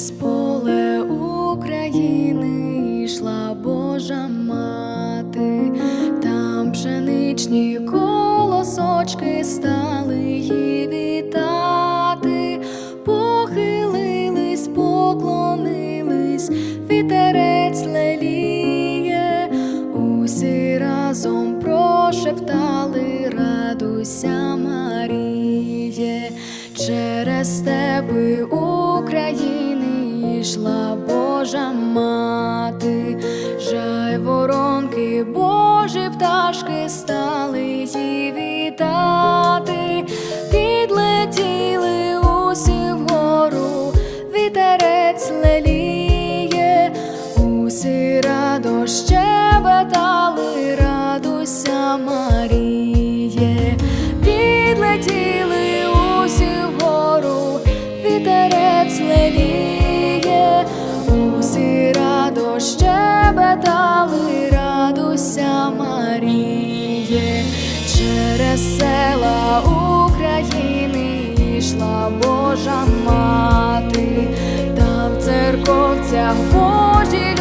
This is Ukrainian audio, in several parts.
Через поле України йшла Божа мати, там пшеничні колосочки стали її вітати, похилились, поклонились, вітерець леліє, усі разом прошептали, радуйся, Маріє, через степи України йшла Божа мати, жай воронки, Божі пташки стали її вітати, підлетіли усі вгору, вітерець леліє, усі радо щебетали, радуйся, Щебетали радуся Маріє, через села України йшла Божа мати, та в церковцях Божі.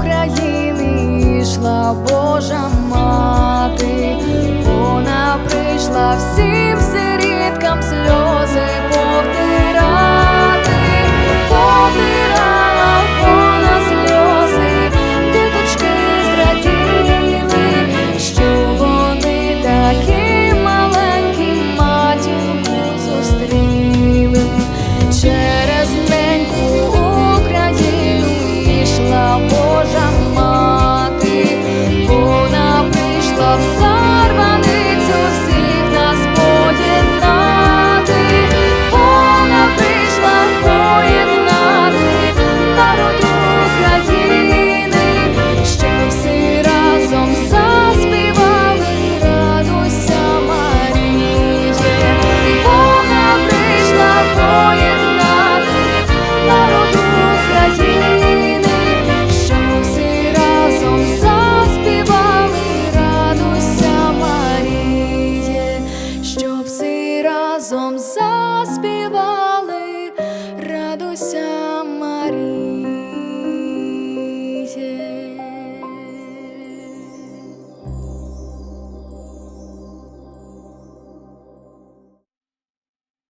України йшла Божа мати, вона прийшла всім.